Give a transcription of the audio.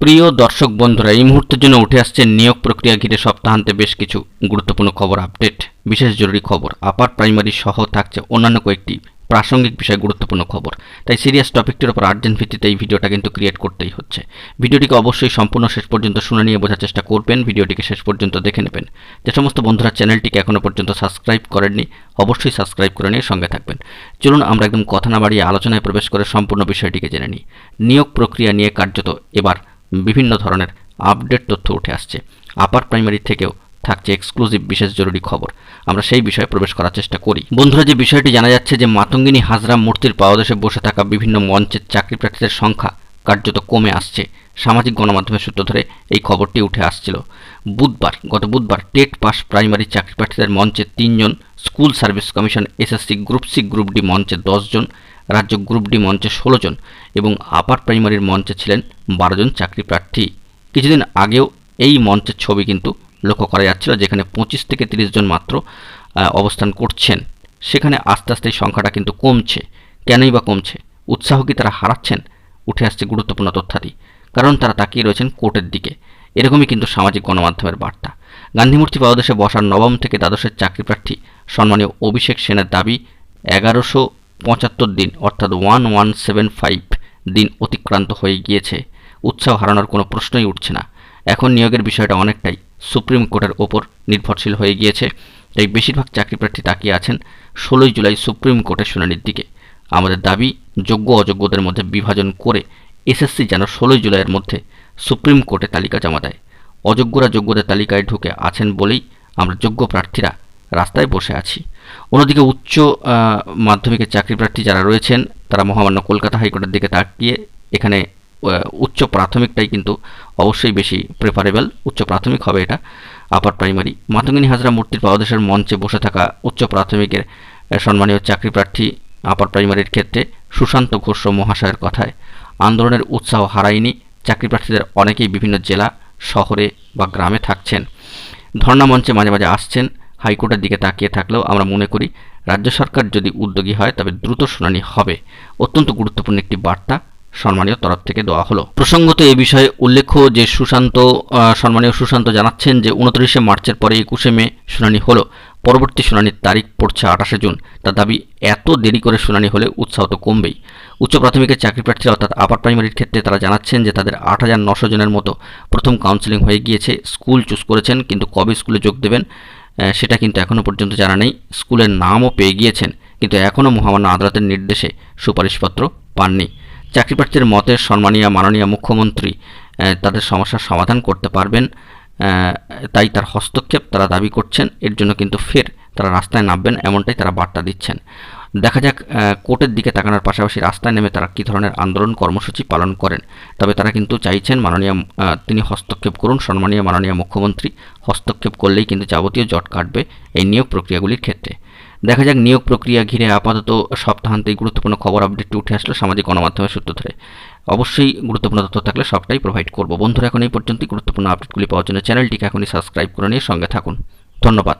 প্রিয় দর্শক বন্ধুরা, এই মুহূর্তের জন্য উঠে আসছে নিয়োগ প্রক্রিয়া ঘিরে সপ্তাহান্তে বেশ কিছু গুরুত্বপূর্ণ খবর আপডেট। বিশেষ জরুরি খবর, আপার প্রাইমারি সহ থাকছে অন্যান্য কয়েকটি প্রাসঙ্গিক বিষয় গুরুত্বপূর্ণ খবর। তাই সিরিয়াস টপিকটির উপর আর্জেন্ট ভিত্তিতে এই ভিডিওটা কিন্তু ক্রিয়েট করতেই হচ্ছে। ভিডিওটিকে অবশ্যই সম্পূর্ণ শেষ পর্যন্ত শুনে নিয়ে বোঝার চেষ্টা করবেন, ভিডিওটিকে শেষ পর্যন্ত দেখে নেবেন। যে সমস্ত বন্ধুরা চ্যানেলটিকে এখনও পর্যন্ত সাবস্ক্রাইব করেননি, অবশ্যই সাবস্ক্রাইব করে নিয়ে সঙ্গে থাকবেন। চলুন আমরা একদম কথা না বাড়িয়ে আলোচনায় প্রবেশ করে সম্পূর্ণ বিষয়টিকে জেনে নিই। নিয়োগ প্রক্রিয়া নিয়ে কার্যত এবার বিভিন্ন ধরনের আপডেট তথ্য উঠে আসছে। আপার প্রাইমারি থেকেও থাকছে এক্সক্লুসিভ বিশেষ জরুরি খবর। আমরা সেই বিষয়ে প্রবেশ করার চেষ্টা করি। বন্ধুরা, যে বিষয়টি জানা যাচ্ছে যে মাতঙ্গিনী হাজরা মূর্তির পাদদেশে বসে থাকা বিভিন্ন মঞ্চের চাকরি প্রার্থীদের সংখ্যা কার্যত কমে আসছে। সামাজিক গণমাধ্যমের সূত্র ধরে এই খবরটি উঠে আসছিল। বুধবার, গত বুধবার টেট পাস প্রাইমারি চাকরি প্রার্থীদের মঞ্চে তিনজন, school service commission, SSC group C, group D মঞ্চে দশজন, রাজ্য গ্রুপ ডি মঞ্চে ষোলো জন এবং আপার প্রাইমারির মঞ্চে ছিলেন বারো জন চাকরি প্রার্থী। কিছুদিন আগেও এই মঞ্চের ছবি কিন্তু লক্ষ্য করা যাচ্ছিল, যেখানে পঁচিশ থেকে তিরিশ জন মাত্র অবস্থান করছেন। সেখানে আস্তে আস্তে সংখ্যাটা কিন্তু কমছে। কেনই বা কমছে? উৎসাহ কি তারা হারাচ্ছেন? উঠে আসছে গুরুত্বপূর্ণ তথ্যাদি। কারণ তারা তাকিয়ে রয়েছেন কোর্টের দিকে। এরকমই কিন্তু সামাজিক গণমাধ্যমের বার্তা। গান্ধীমূর্তি পাদদেশে বসার নবম থেকে দ্বাদশের চাকরি প্রার্থী সম্মানীয় অভিষেক সেনের দাবি, এগারোশো পঁচাত্তর দিন, অর্থাৎ ওয়ান ওয়ান সেভেন ফাইভ দিন অতিক্রান্ত হয়ে গিয়েছে। উৎসাহ হারানোর কোনো প্রশ্নই উঠছে না। এখন নিয়োগের বিষয়টা অনেকটাই সুপ্রিম কোর্টের ওপর নির্ভরশীল হয়ে গিয়েছে। তাই বেশিরভাগ চাকরি প্রার্থী তাকিয়ে আছেন ষোলোই জুলাই সুপ্রিম কোর্টের শুনানির দিকে। আমাদের দাবি যোগ্য অযোগ্যদের মধ্যে বিভাজন করে এসএসসি যেন ষোলোই জুলাইয়ের মধ্যে সুপ্রিম কোর্টে তালিকা জমা দেয়। অযোগ্যরা যোগ্যদের তালিকায় ঢুকে আছেন বলেই আমরা যোগ্য প্রার্থীরা রাস্তায় বসে আছি। অন্যদিকে উচ্চ মাধ্যমিকের চাকরি প্রার্থী যারা রয়েছেন, তারা মহামান্য কলকাতা হাইকোর্টের দিকে তাকিয়ে এখানে উচ্চ প্রাথমিকটাই কিন্তু অবশ্যই বেশি প্রেফারেবল উচ্চ প্রাথমিক হবে এটা আপার প্রাইমারি মাতঙ্গিনী হাজরা মূর্তির পাদদেশের মঞ্চে বসে থাকা উচ্চ প্রাথমিকের সম্মানীয় চাকরি প্রার্থী আপার প্রাইমারির ক্ষেত্রে সুশান্ত ঘোষ মহাশয়ের কথায় আন্দোলনের উৎসাহ হারায়নি। চাকরি প্রার্থীদের অনেকেই বিভিন্ন জেলা, শহরে বা গ্রামে থাকছেন। ধর্ণা মঞ্চে মাঝে মাঝে আসছেন। হাইকোর্টের দিকে তাকিয়ে থাকলেও আমরা মনে করি, রাজ্য সরকার যদি উদ্যোগী হয়, তবে দ্রুত শুনানি হবে। অত্যন্ত গুরুত্বপূর্ণ একটি বার্তা সম্মানীয় তরফ থেকে দেওয়া হলো। প্রসঙ্গত এ বিষয়ে উল্লেখ্য যে, সুশান্ত সম্মানীয় সুশান্ত জানাচ্ছেন যে, উনত্রিশে মার্চের পরে একুশে মে শুনানি হলো। পরবর্তী শুনানির তারিখ পড়ছে আঠাশে জুন। তার দাবি, এত দেরি করে শুনানি হলে উৎসাহ তো কমবেই। উচ্চ প্রাথমিকের চাকরি প্রার্থীরা অর্থাৎ আপার প্রাইমারির ক্ষেত্রে তারা জানাচ্ছেন যে তাদের আট হাজার নশো জনের মতো প্রথম কাউন্সেলিং হয়ে গিয়েছে। স্কুল চুজ করেছেন, কিন্তু কবে স্কুলে যোগ দেবেন সেটা কিন্তু এখনও পর্যন্ত জানা নেই। স্কুলের নামও পেয়ে গিয়েছেন, কিন্তু এখনও মহামান্য আদালতের নির্দেশে সুপারিশপত্র পাননি। চাকরি প্রার্থীদের মতে সম্মানীয়, মাননীয় মুখ্যমন্ত্রী তাদের সমস্যার সমাধান করতে পারবেন। তাই তার হস্তক্ষেপ তারা দাবি করছেন, এর জন্য কিন্তু ফের তারা রাস্তায় নামবেন এমনটাই তারা বার্তা দিচ্ছেন। দেখা যাক কোর্টের দিকে তাকানোর পাশাপাশি রাস্তায় নেমে তারা কী ধরনের আন্দোলন কর্মসূচি পালন করেন। তবে তারা কিন্তু চাইছেন মাননীয় তিনি হস্তক্ষেপ করুন, সম্মানীয় মাননীয় মুখ্যমন্ত্রী, হস্তক্ষেপ করলেই কিন্তু যাবতীয় জট কাটবে এই নিয়োগ প্রক্রিয়াগুলির ক্ষেত্রে। দেখা যাক নিয়োগ প্রক্রিয়া ঘিরে আপাতত সপ্তাহান্তে গুরুত্বপূর্ণ খবর আপডেটটি উঠে আসলো সামাজিক গণমাধ্যমের সূত্র ধরে। অবশ্যই গুরুত্বপূর্ণ তথ্য থাকলে সবটাই প্রোভাইড করব। বন্ধুরা, এখন এই পর্যন্ত গুরুত্বপূর্ণ আপডেটগুলি পাওয়ার জন্য চ্যানেলটিকে এখনই সাবস্ক্রাইব করে নিয়ে সঙ্গে থাকুন। ধন্যবাদ।